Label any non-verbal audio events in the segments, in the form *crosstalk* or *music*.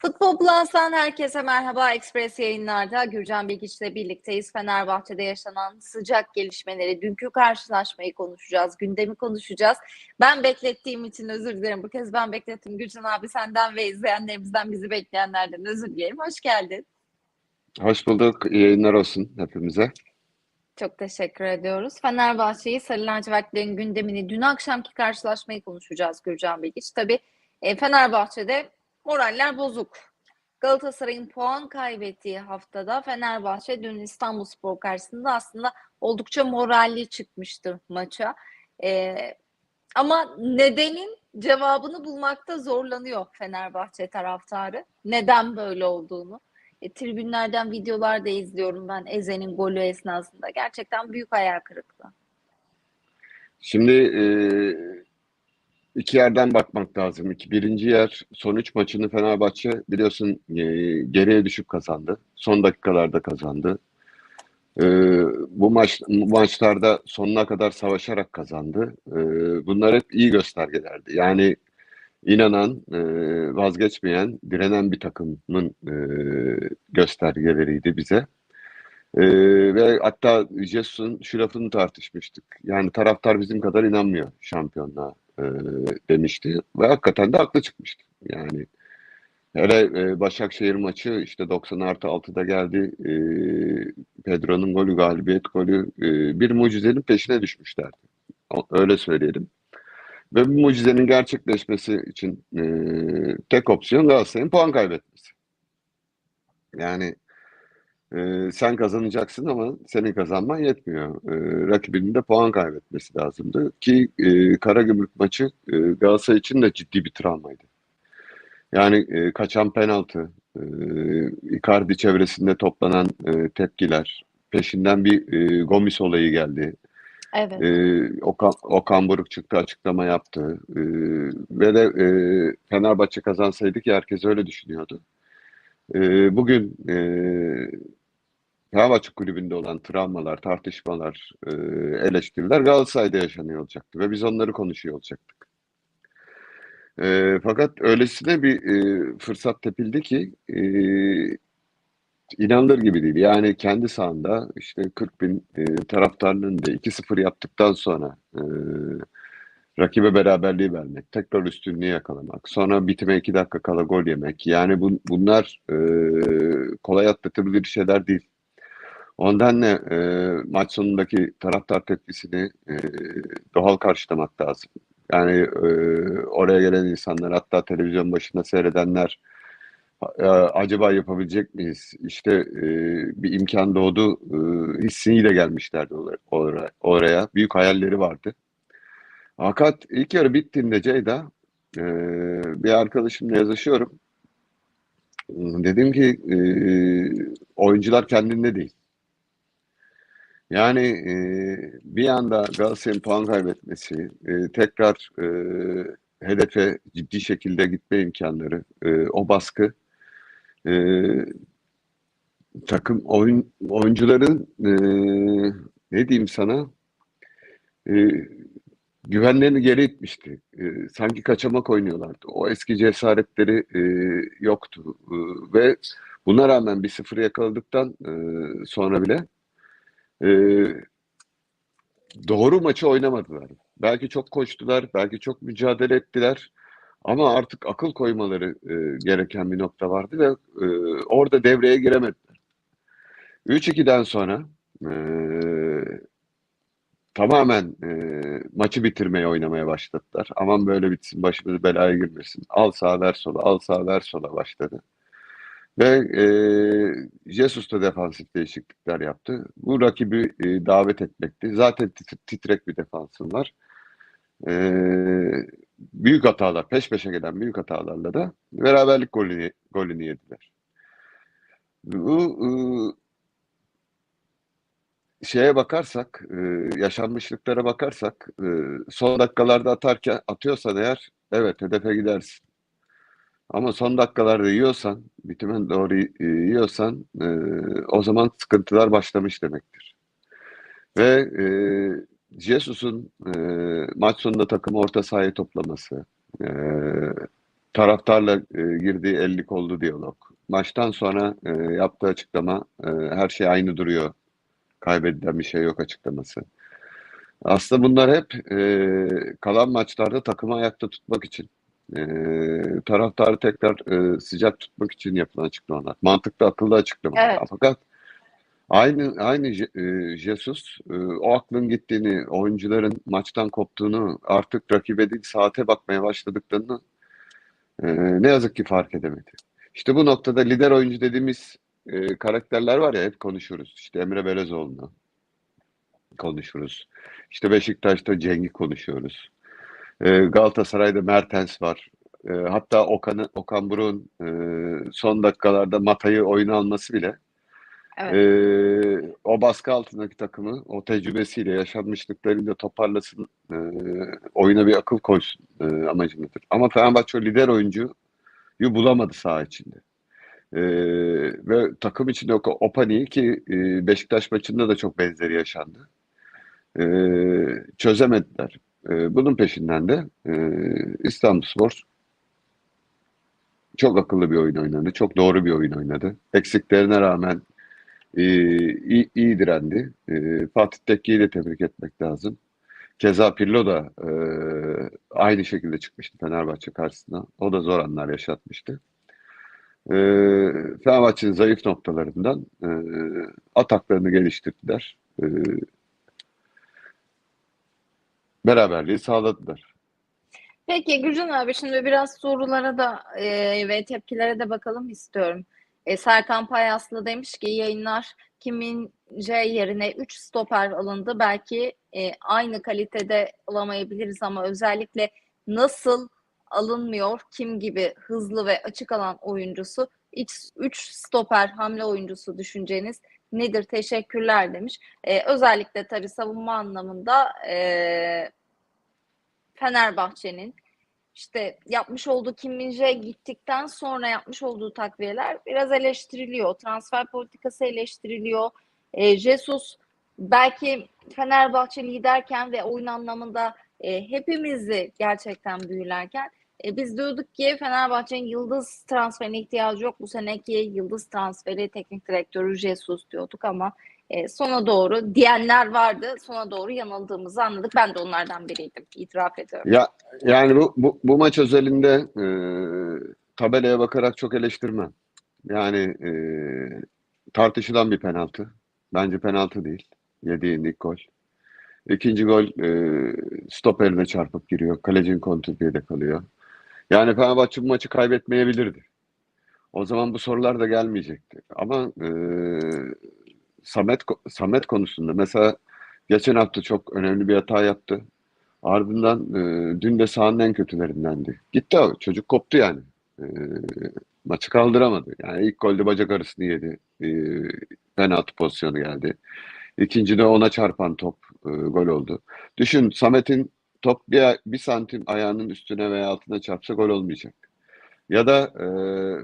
Futbol Plus'tan herkese merhaba. Express yayınlarda Gürcan Bilgiç'le birlikteyiz. Fenerbahçe'de yaşanan sıcak gelişmeleri, dünkü karşılaşmayı konuşacağız, gündemi konuşacağız. Ben beklettiğim için özür dilerim. Bu kez ben beklettim. Gürcan abi senden ve izleyenlerimizden bizi bekleyenlerden özür dilerim. Hoş geldin. Hoş bulduk. İyi yayınlar olsun hepimize. Çok teşekkür ediyoruz. Fenerbahçe'yi Sarı Lacivertlerin gündemini, dün akşamki karşılaşmayı konuşacağız Gürcan Bilgiç. Tabii e, Fenerbahçe'de moraller bozuk. Galatasaray'ın puan kaybettiği haftada Fenerbahçe dün İstanbulspor karşısında aslında oldukça moralli çıkmıştı maça. E, ama nedenin cevabını bulmakta zorlanıyor Fenerbahçe taraftarı. Neden böyle olduğunu. E, tribünlerden videolar da izliyorum ben Eze'nin golü esnasında. Gerçekten büyük hayal kırıklığı. Şimdi e, iki yerden bakmak lazım. İki, birinci yer son üç maçını Fenerbahçe biliyorsun e, geriye düşüp kazandı. Son dakikalarda kazandı. E, bu maç maçlarda sonuna kadar savaşarak kazandı. E, bunlar hep iyi göstergelerdi. Yani inanan, e, vazgeçmeyen, direnen bir takımın e, göstergeleriydi bize. E, ve hatta Jesus'un şu lafını tartışmıştık. Yani taraftar bizim kadar inanmıyor şampiyonluğa e, demişti. Ve hakikaten de haklı çıkmıştı. Yani hele e, Başakşehir maçı işte 90 artı 6'da geldi. E, Pedro'nun golü, galibiyet golü bir mucizenin peşine düşmüşlerdi. Öyle söyleyelim. Ve bu mucizenin gerçekleşmesi için tek opsiyon Galatasaray'ın puan kaybetmesi. Yani e, sen kazanacaksın ama senin kazanman yetmiyor. E, rakibinin de puan kaybetmesi lazımdı. Ki e, Karagümrük maçı e, Galatasaray için de ciddi bir travmaydı. Yani e, kaçan penaltı, e, Icardi çevresinde toplanan e, tepkiler, peşinden bir e, Gomis olayı geldi. Evet. Ee, Okan, Okan Buruk çıktı açıklama yaptı. Ee, ve de e, Fenerbahçe kazansaydı ki herkes öyle düşünüyordu. Ee, bugün e, Fenerbahçe kulübünde olan travmalar, tartışmalar, e, eleştiriler Galatasaray'da yaşanıyor olacaktı ve biz onları konuşuyor olacaktık. E, fakat öylesine bir e, fırsat tepildi ki e, İnanılır gibi değil. Yani kendi sahanda işte 40 bin e, taraftarının da 2-0 yaptıktan sonra e, rakibe beraberliği vermek, tekrar üstünlüğü yakalamak, sonra bitime 2 dakika kala gol yemek. Yani bu, bunlar e, kolay atlatabilir şeyler değil. Ondan ne e, maç sonundaki taraftar tepkisini e, doğal karşılamak lazım. Yani e, oraya gelen insanlar hatta televizyon başında seyredenler acaba yapabilecek miyiz? İşte e, bir imkan doğdu e, hissiyle gelmişlerdi oraya, oraya. Büyük hayalleri vardı. Fakat ilk yarı bittiğinde Ceyda e, bir arkadaşımla yazışıyorum. Dedim ki e, oyuncular kendinde değil. Yani e, bir anda Galatasaray'ın puan kaybetmesi, e, tekrar e, hedefe ciddi şekilde gitme imkanları, e, o baskı e, takım oyun oyuncuların e, ne diyeyim sana e, güvenlerini geri itmişti. E, sanki kaçamak oynuyorlardı. O eski cesaretleri e, yoktu. E, ve buna rağmen bir sıfır yakaladıktan e, sonra bile e, doğru maçı oynamadılar. Belki çok koştular, belki çok mücadele ettiler. Ama artık akıl koymaları e, gereken bir nokta vardı ve e, orada devreye giremediler. 3-2'den sonra e, tamamen e, maçı bitirmeye oynamaya başladılar. Aman böyle bitsin, başımız belaya girmesin. Al sağ ver sola, al sağ ver sola başladı. Ve e, Jesus da defansif değişiklikler yaptı. Bu rakibi e, davet etmekti. Zaten titrek bir defansın var. Eee büyük hatalar, peş peşe gelen büyük hatalarla da beraberlik golünü, golünü yediler. Bu ıı, şeye bakarsak, ıı, yaşanmışlıklara bakarsak, ıı, son dakikalarda atarken atıyorsan eğer evet hedefe gidersin. Ama son dakikalarda yiyorsan, bitime doğru yiyorsan o zaman sıkıntılar başlamış demektir. Ve Jesus'un e, maç sonunda takımı orta sahaya toplaması, e, taraftarla e, girdiği ellik oldu diyalog. Maçtan sonra e, yaptığı açıklama e, her şey aynı duruyor. Kaybedilen bir şey yok açıklaması. Aslında bunlar hep e, kalan maçlarda takımı ayakta tutmak için, e, taraftarı tekrar e, sıcak tutmak için yapılan açıklamalar. Mantıklı, akıllı açıklamalar. Evet. Fakat aynı aynı e, Jesus e, o aklın gittiğini, oyuncuların maçtan koptuğunu, artık rakibe değil saate bakmaya başladıklarını e, ne yazık ki fark edemedi. İşte bu noktada lider oyuncu dediğimiz e, karakterler var ya hep konuşuruz. İşte Emre Belezoğlu'nu konuşuruz. İşte Beşiktaş'ta Ceng'i konuşuyoruz. E, Galatasaray'da Mertens var. E, hatta Okan'ı, Okan Buruk'un e, son dakikalarda Mata'yı oyuna alması bile Evet. e, o baskı altındaki takımı o tecrübesiyle, yaşanmışlıklarıyla toparlasın, e, oyuna bir akıl koysun e, amacındadır. Ama Fenerbahçe lider oyuncuyu bulamadı saha içinde. E, ve takım içinde o, o paniği ki e, Beşiktaş maçında da çok benzeri yaşandı. E, çözemediler. E, bunun peşinden de e, İstanbulspor çok akıllı bir oyun oynadı. Çok doğru bir oyun oynadı. Eksiklerine rağmen e, iyi, iyi direndi. E, Fatih Tekke'yi de tebrik etmek lazım. Keza Pirlo da e, aynı şekilde çıkmıştı Fenerbahçe karşısına. O da zor anlar yaşatmıştı. E, Fenerbahçe'nin zayıf noktalarından e, ataklarını geliştirdiler. E, beraberliği sağladılar. Peki Gürcan abi şimdi biraz sorulara da e, ve tepkilere de bakalım istiyorum. E, Serkan Payaslı demiş ki yayınlar Kimin J yerine 3 stoper alındı. Belki e, aynı kalitede alamayabiliriz ama özellikle nasıl alınmıyor kim gibi hızlı ve açık alan oyuncusu 3 stoper hamle oyuncusu düşünceniz nedir? Teşekkürler demiş. E, özellikle tabii savunma anlamında e, Fenerbahçe'nin işte yapmış olduğu Kim Min-jae gittikten sonra yapmış olduğu takviyeler biraz eleştiriliyor. Transfer politikası eleştiriliyor. E, Jesus belki Fenerbahçe liderken ve oyun anlamında e, hepimizi gerçekten büyülerken e, biz diyorduk ki Fenerbahçe'nin yıldız transferine ihtiyacı yok. Bu seneki yıldız transferi teknik direktörü Jesus diyorduk ama e, sona doğru diyenler vardı. Sona doğru yanıldığımızı anladık. Ben de onlardan biriydim. İtiraf ediyorum. Ya yani bu bu, bu maç özelinde e, tabelaya bakarak çok eleştirmem. Yani e, tartışılan bir penaltı. Bence penaltı değil. Yediğin gol. İkinci gol e, stoperine çarpıp giriyor. Kalecinin kontrpiyede kalıyor. Yani Fenerbahçe bu maçı kaybetmeyebilirdi. O zaman bu sorular da gelmeyecekti. Ama e, Samet Samet konusunda mesela geçen hafta çok önemli bir hata yaptı. Ardından e, dün de sahanın en kötülerindendi. Gitti abi. Çocuk koptu yani. E, maçı kaldıramadı. Yani ilk golde bacak arasını yedi. E, penaltı pozisyonu geldi. İkinci de ona çarpan top e, gol oldu. Düşün Samet'in top bir, bir santim ayağının üstüne veya altına çarpsa gol olmayacak. Ya da e,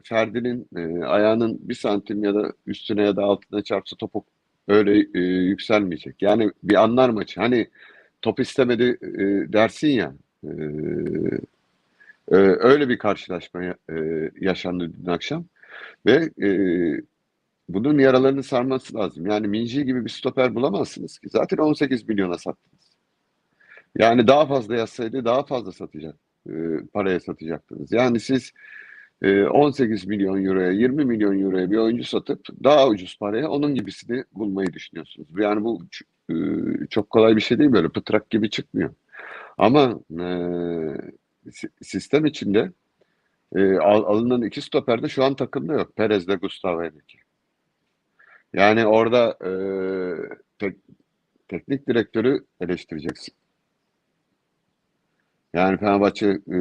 Ferdi'nin e, ayağının bir santim ya da üstüne ya da altına çarpsa topu öyle e, yükselmeyecek. Yani bir anlar maçı. Hani top istemedi e, dersin ya. E, e, öyle bir karşılaşma e, yaşandı dün akşam. Ve e, bunun yaralarını sarması lazım. Yani Minji gibi bir stoper bulamazsınız ki. Zaten 18 milyona sattınız. Yani daha fazla yazsaydı daha fazla satacak. E, paraya satacaktınız. Yani siz 18 milyon euroya 20 milyon euroya bir oyuncu satıp daha ucuz paraya onun gibisini bulmayı düşünüyorsunuz. Yani bu e, çok kolay bir şey değil böyle pıtrak gibi çıkmıyor. Ama e, sistem içinde e, alınan iki stoper de şu an takımda yok. Perez de Gustavo Henrique. Yani orada tek, teknik direktörü eleştireceksin. Yani Fenerbahçe e,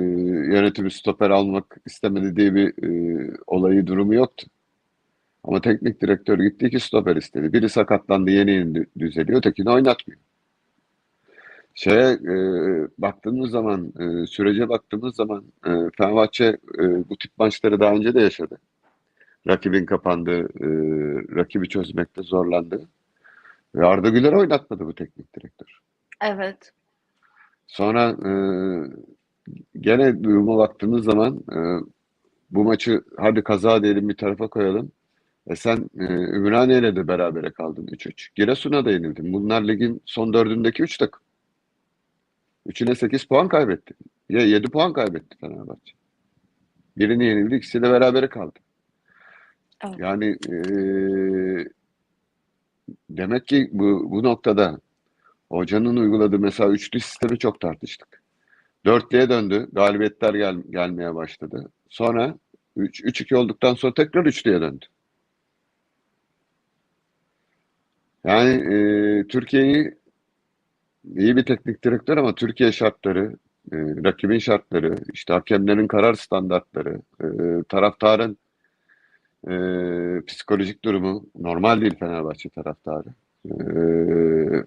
yönetimi stoper almak istemedi diye bir e, olayı durumu yoktu. Ama teknik direktör gitti iki stoper istedi. Biri sakatlandı yeni yeni düzeliyor, ötekini oynatmıyor. Şeye e, baktığımız zaman, e, sürece baktığımız zaman e, Fenerbahçe e, bu tip maçları daha önce de yaşadı. Rakibin kapandığı, e, rakibi çözmekte zorlandı. Ve Arda Güler oynatmadı bu teknik direktör. Evet. Sonra e, gene duruma baktığımız zaman e, bu maçı hadi kaza diyelim bir tarafa koyalım. E sen e, Ümraniye ile de berabere kaldın 3-3. Giresun'a da yenildin. Bunlar ligin son dördündeki 3 takım. Üçüne 8 puan kaybetti. Ya 7 puan kaybetti Fenerbahçe. Birini yenildi, ikisiyle berabere kaldı. Evet. Yani e, demek ki bu, bu noktada hocanın uyguladığı mesela üçlü sistemi çok tartıştık. Dörtlüye döndü. Galibiyetler gel, gelmeye başladı. Sonra 3 3-2 olduktan sonra tekrar üçlüye döndü. Yani e, Türkiye'yi iyi bir teknik direktör ama Türkiye şartları, e, rakibin şartları, işte hakemlerin karar standartları, e, taraftarın e, psikolojik durumu normal değil Fenerbahçe taraftarı. E,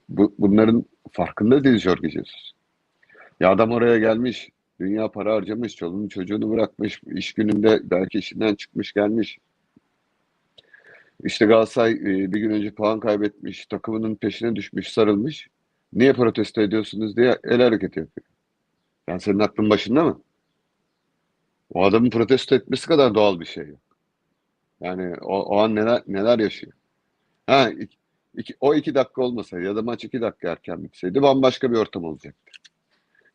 bu, bunların farkında değil Jorge Jesus. Ya adam oraya gelmiş, dünya para harcamış, çoluğunu çocuğunu bırakmış, iş gününde belki işinden çıkmış gelmiş. İşte Galatasaray e, bir gün önce puan kaybetmiş, takımının peşine düşmüş, sarılmış. Niye protesto ediyorsunuz diye el hareketi yapıyor. Yani senin aklın başında mı? O adamın protesto etmesi kadar doğal bir şey yok. Yani o, o an neler neler yaşıyor. Ha, iki, o iki dakika olmasaydı ya da maç iki dakika erken bitseydi bambaşka bir ortam olacaktı.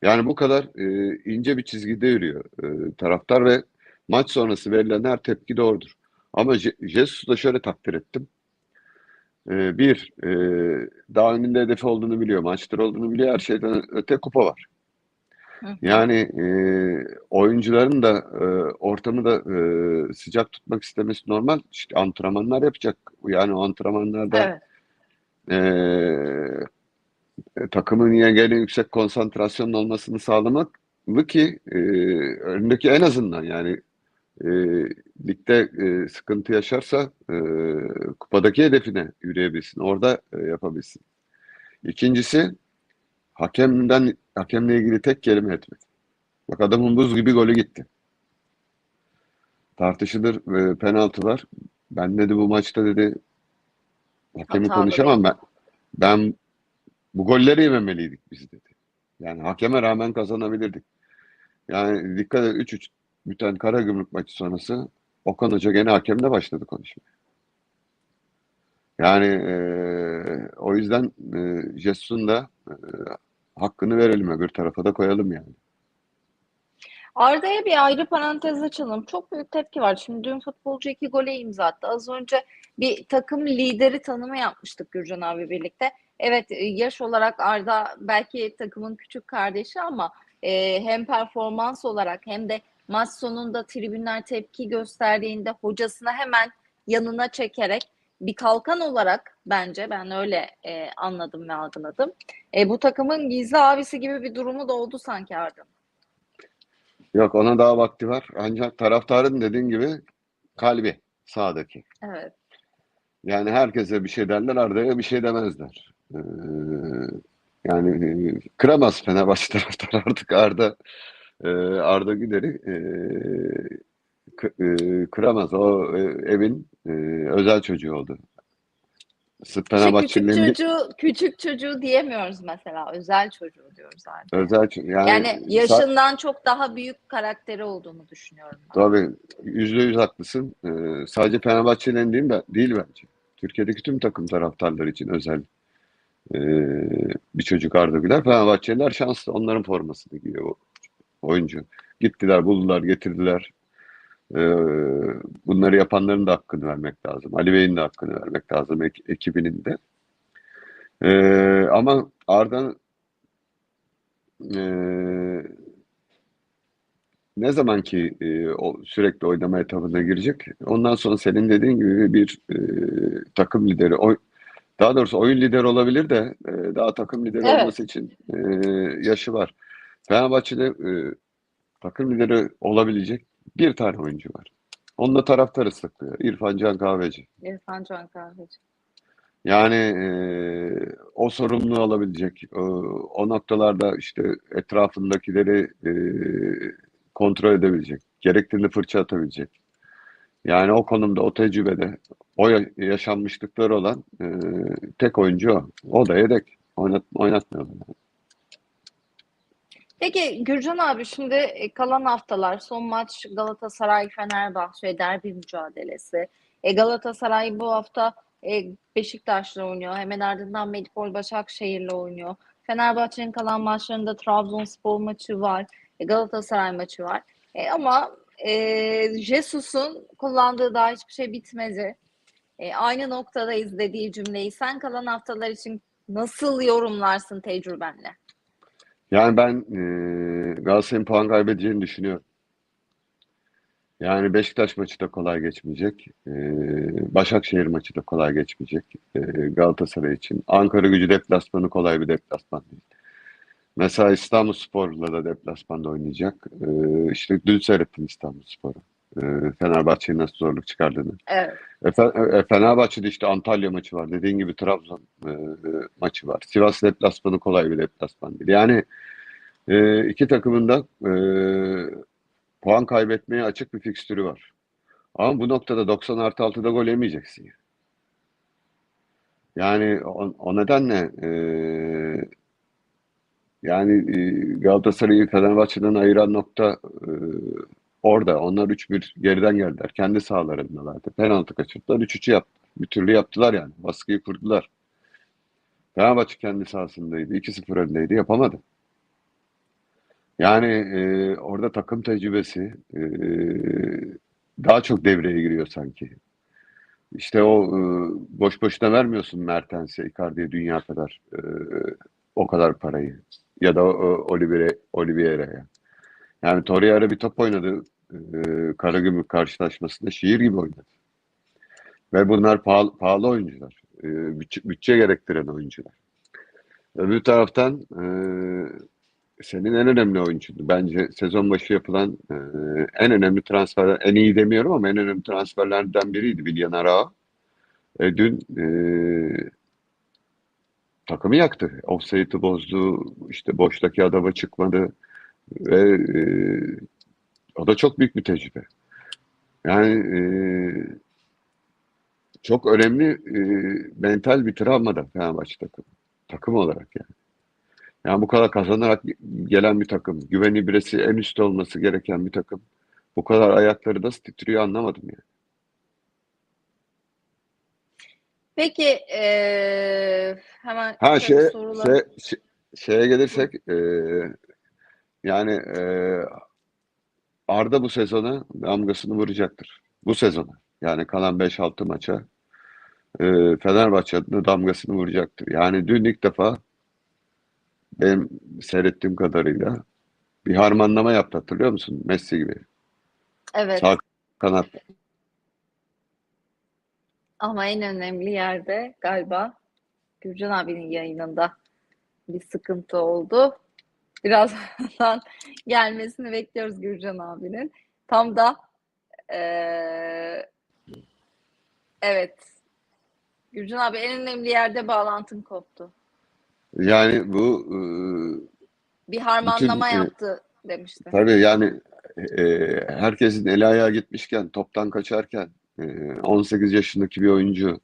Yani bu kadar e, ince bir çizgide yürüyor e, taraftar ve maç sonrası verilen her tepki doğrudur. Ama Je- Jesus'u da şöyle takdir ettim. E, bir, e, daha önünde hedefi olduğunu biliyor, maçları olduğunu biliyor, her şeyden öte kupa var. Yani e, oyuncuların da e, ortamı da e, sıcak tutmak istemesi normal. İşte antrenmanlar yapacak. Yani o antrenmanlarda Evet. E, e, takımın yine yüksek konsantrasyonun olmasını sağlamak bu ki e, önündeki en azından yani e, ligde e, sıkıntı yaşarsa e, kupadaki hedefine yürüyebilsin. Orada e, yapabilsin. İkincisi hakemden hakemle ilgili tek kelime etmedi. Bak adamın buz gibi golü gitti. Tartışılır e, penaltılar. Ben dedi bu maçta dedi hakemi Hatalı konuşamam ben. Ben bu golleri yememeliydik biz dedi. Yani hakeme rağmen kazanabilirdik. Yani dikkat et 3-3 biten Karagümrük maçı sonrası Okan Hoca gene hakemle başladı konuşmaya. Yani e, o yüzden e, Jesus'un da e, hakkını verelim öbür tarafa da koyalım yani. Arda'ya bir ayrı parantez açalım. Çok büyük tepki var. Şimdi dün futbolcu iki gole imza attı. Az önce bir takım lideri tanımı yapmıştık Gürcan abi birlikte. Evet e, yaş olarak Arda belki takımın küçük kardeşi ama e, hem performans olarak hem de maç sonunda tribünler tepki gösterdiğinde hocasını hemen yanına çekerek bir kalkan olarak bence ben öyle e, anladım ve algıladım. E, bu takımın gizli abisi gibi bir durumu da oldu sanki Arda'nın. Yok ona daha vakti var. Ancak taraftarın dediğin gibi kalbi sağdaki. Evet. Yani herkese bir şey derler, Arda'ya bir şey demezler. Ee, yani e, kıramaz Fenerbahçe taraftarı artık Arda e, Arda Güler'i e, e, kıramaz. O e, evin e, özel çocuğu oldu. İşte küçük Fenerbahçelilerin çocuğu, küçük çocuğu diyemiyoruz mesela. Özel çocuğu diyoruz artık. özel ço- yani, Yani sa- yaşından çok daha büyük karakteri olduğunu düşünüyorum ben. tabii yüzde yüz haklısın. Ee, sadece Fenerbahçelilerin değil, değil bence. Türkiye'deki tüm takım taraftarları için özel e, bir çocuk Arda Güler. Fenerbahçeliler şanslı. Onların formasını giyiyor o oyuncu. Gittiler, buldular, getirdiler. Ee, bunları yapanların da hakkını vermek lazım. Ali Bey'in de hakkını vermek lazım. ek- ekibinin de. Ee, ama Arda e, ne zaman ki e, o sürekli oynama etabına girecek, ondan sonra senin dediğin gibi bir e, takım lideri, oy, daha doğrusu oyun lideri olabilir de e, daha takım lideri Evet. olması için e, yaşı var. Fenerbahçe'de e, takım lideri olabilecek bir tane oyuncu var. Onunla taraftarı sıklıyor. İrfan Can Kahveci. İrfan Can Kahveci. Yani e, o sorumluluğu alabilecek, o, o noktalarda işte etrafındakileri e, kontrol edebilecek, gerektiğinde fırça atabilecek. Yani o konumda, o tecrübede, o ya- yaşanmışlıkları olan e, tek oyuncu o. O da yedek. Oynat, oynatmıyorlar. Peki Gürcan abi şimdi e, kalan haftalar son maç Galatasaray Fenerbahçe derbi mücadelesi. E, Galatasaray bu hafta e, Beşiktaş'la oynuyor. Hemen ardından Medipol Başakşehir'le oynuyor. Fenerbahçe'nin kalan maçlarında Trabzonspor maçı var. e, Galatasaray maçı var. E, ama e, Jesus'un kullandığı daha hiçbir şey bitmedi. E, aynı noktadayız dediği cümleyi sen kalan haftalar için nasıl yorumlarsın tecrübenle? Yani ben e, Galatasaray'ın puan kaybedeceğini düşünüyorum. Yani Beşiktaş maçı da kolay geçmeyecek. E, Başakşehir maçı da kolay geçmeyecek e, Galatasaray için. Ankara gücü deplasmanı kolay bir deplasman değil. Mesela İstanbulspor'la da deplasmanda oynayacak. E, işte dün seyrettim İstanbulspor'u. E, Fenerbahçe'nin nasıl zorluk çıkardığını. Evet. E, Fe- e, Fenerbahçe'de işte Antalya maçı var. Dediğin gibi Trabzon e, maçı var. Sivas deplasmanı kolay bir deplasman değil. Yani e, iki takımın da e, puan kaybetmeye açık bir fikstürü var. Ama bu noktada 90 artı 6'da gol yemeyeceksin. yani. Yani o, o nedenle e, yani e, Galatasaray'ı Fenerbahçe'den ayıran nokta e, orada. Onlar 3-1 geriden geldiler. Kendi sahalarındalardı. Penaltı kaçırdılar. 3-3'ü yaptılar. Bir türlü yaptılar yani. Baskıyı kurdular. Fenerbahçe kendi sahasındaydı. 2-0 öndeydi. Yapamadı. Yani e, orada takım tecrübesi e, daha çok devreye giriyor sanki. İşte o e, boş boşuna vermiyorsun Mertens'e, Icardi'ye dünya kadar e, o kadar parayı. Ya da o, Olivier, Olivier'e. Yani Torreira bir top oynadı. E, Karagümrük karşılaşmasında şiir gibi oynadı. Ve bunlar pahalı, pahalı oyuncular. E, bütçe, gerektiren oyuncular. Öbür taraftan e, senin en önemli oyuncuydu. Bence sezon başı yapılan e, en önemli transfer, en iyi demiyorum ama en önemli transferlerden biriydi Willian Arao. E, dün e, takımı yaktı. Offside'ı bozdu. işte boştaki adama çıkmadı. Ve e, o da çok büyük bir tecrübe. Yani e, çok önemli e, mental bir travma da Fenerbahçe takımı. Takım olarak yani. Yani bu kadar kazanarak gelen bir takım, güven ibresi en üstte olması gereken bir takım. Bu kadar ayakları nasıl titriyor anlamadım yani. Peki eee, hemen Ha şey, soruları şey, şey- şeye gelirsek e, yani e, Arda bu sezona damgasını vuracaktır. Bu sezona. Yani kalan 5-6 maça e, Fenerbahçe adına damgasını vuracaktır. Yani dün ilk defa benim seyrettiğim kadarıyla bir harmanlama yaptı hatırlıyor musun? Messi gibi. evet Sağ kanat. ama en önemli yerde galiba Gürcan abinin yayınında bir sıkıntı oldu. Birazdan *laughs* gelmesini bekliyoruz Gürcan abinin. Tam da eee, evet Gürcan abi en önemli yerde bağlantın koptu. Yani bu e, Bir harmanlama Bütün, e, yaptı demişti. Tabii yani e, herkesin eli ayağı gitmişken, toptan kaçarken e, 18 yaşındaki bir oyuncu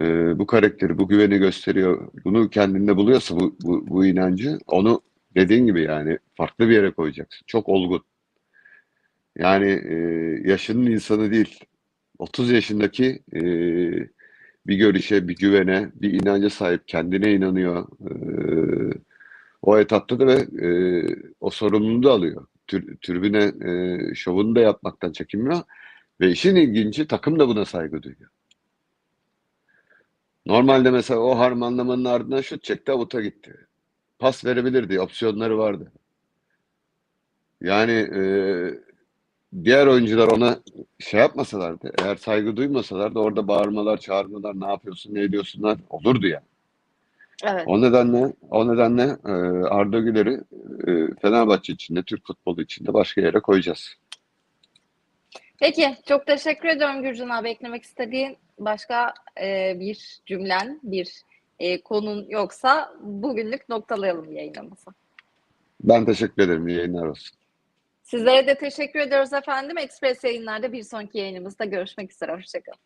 e, bu karakteri, bu güveni gösteriyor. Bunu kendinde buluyorsa bu, bu, bu inancı onu dediğin gibi yani farklı bir yere koyacaksın. Çok olgun. Yani e, yaşının insanı değil. 30 yaşındaki e, bir görüşe, bir güvene, bir inanca sahip, kendine inanıyor. E, o etapta da ve e, o sorumluluğu da alıyor. Tür, tribüne e, şovunu da yapmaktan çekinmiyor. Ve işin ilginci takım da buna saygı duyuyor. Normalde mesela o harmanlamanın ardından şut çekti, avuta gitti. Pas verebilirdi, opsiyonları vardı. Yani e, diğer oyuncular ona şey yapmasalardı, eğer saygı duymasalardı orada bağırmalar, çağırmalar, ne yapıyorsun, ne ediyorsunlar olurdu yani. Evet. O nedenle o nedenle e, Arda Güler'i e, Fenerbahçe içinde, Türk futbolu içinde başka yere koyacağız. Peki, çok teşekkür ediyorum Gürcan abi. Eklemek istediğin başka e, bir cümlen, bir e, konun yoksa bugünlük noktalayalım yayınımızı. Ben teşekkür ederim. İyi yayınlar olsun. Sizlere de teşekkür ediyoruz efendim. Express yayınlarda bir sonraki yayınımızda görüşmek üzere. Hoşçakalın.